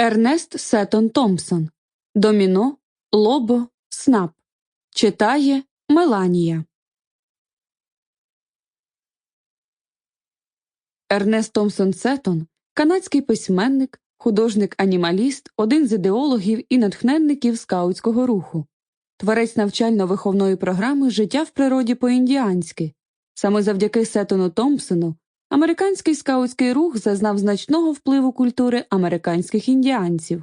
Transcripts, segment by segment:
Ернест Сеттон Томпсон Доміно Лобо Снап Читає Меланія. Ернест Томпсон Сеттон канадський письменник, художник-анімаліст, один з ідеологів і натхненників скаутського руху, творець навчально-виховної програми Життя в природі по-індіанськи. Саме завдяки Сеттону Томпсону американський скаутський рух зазнав значного впливу культури американських індіанців.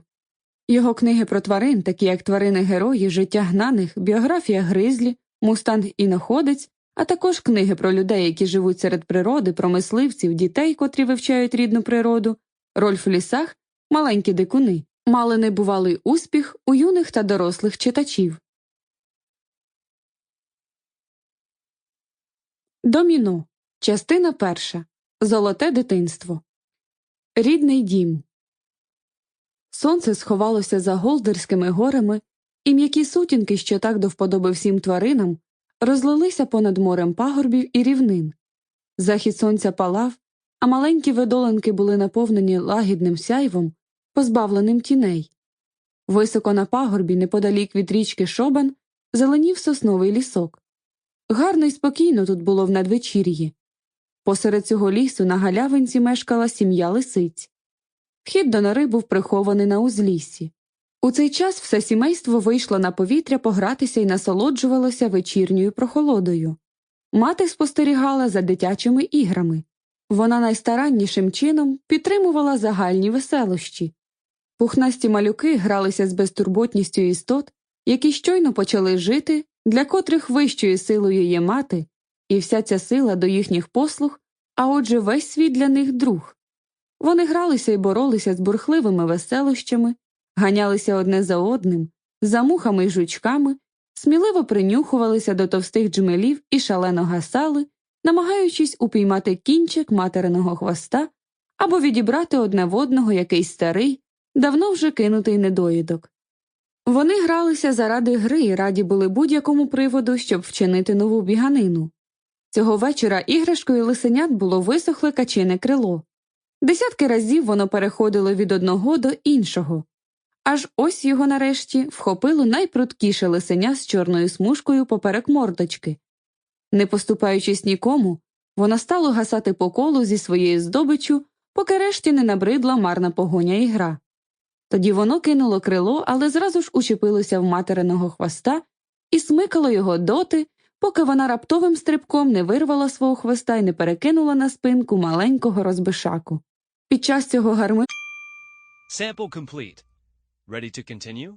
Його книги про тварин, такі як тварини герої, життя гнаних, біографія гризлі, мустанг і находець, а також книги про людей, які живуть серед природи, про мисливців, дітей, котрі вивчають рідну природу, Рольф в лісах, маленькі дикуни, мали небувалий успіх у юних та дорослих читачів. Доміно. Частина перша. Золоте дитинство. Рідний дім. Сонце сховалося за голдерськими горами, і м'які сутінки, що так до вподоби всім тваринам, розлилися понад морем пагорбів і рівнин. Захід сонця палав, а маленькі видолинки були наповнені лагідним сяйвом, позбавленим тіней. Високо на пагорбі, неподалік від річки Шобан, зеленів сосновий лісок. Гарно й спокійно тут було в надвечір'ї. Посеред цього лісу на галявинці мешкала сім'я лисиць. Вхід до нори був прихований на узліссі. У цей час все сімейство вийшло на повітря погратися і насолоджувалося вечірньою прохолодою. Мати спостерігала за дитячими іграми. Вона найстараннішим чином підтримувала загальні веселощі. Пухнасті малюки гралися з безтурботністю істот, які щойно почали жити, для котрих вищою силою є мати, і вся ця сила до їхніх послуг, а отже весь світ для них друг. Вони гралися і боролися з бурхливими веселощами, ганялися одне за одним, за мухами й жучками, сміливо принюхувалися до товстих джмелів і шалено гасали, намагаючись упіймати кінчик материного хвоста або відібрати одне в одного якийсь старий, давно вже кинутий недоїдок. Вони гралися заради гри і раді були будь-якому приводу, щоб вчинити нову біганину. Цього вечора іграшкою лисенят було висохле качине крило. Десятки разів воно переходило від одного до іншого, аж ось його нарешті вхопило найпрудкіше лисеня з чорною смужкою поперек мордочки. Не поступаючись нікому, воно стало гасати по колу зі своєю здобиччю, поки решті не набридла марна погоня і гра. Тоді воно кинуло крило, але зразу ж учепилося в материного хвоста і смикало його доти, поки вона раптовим стрибком не вирвала свого хвоста і не перекинула на спинку маленького розбишаку. Під час цього гарми Sample complete. Ready to continue?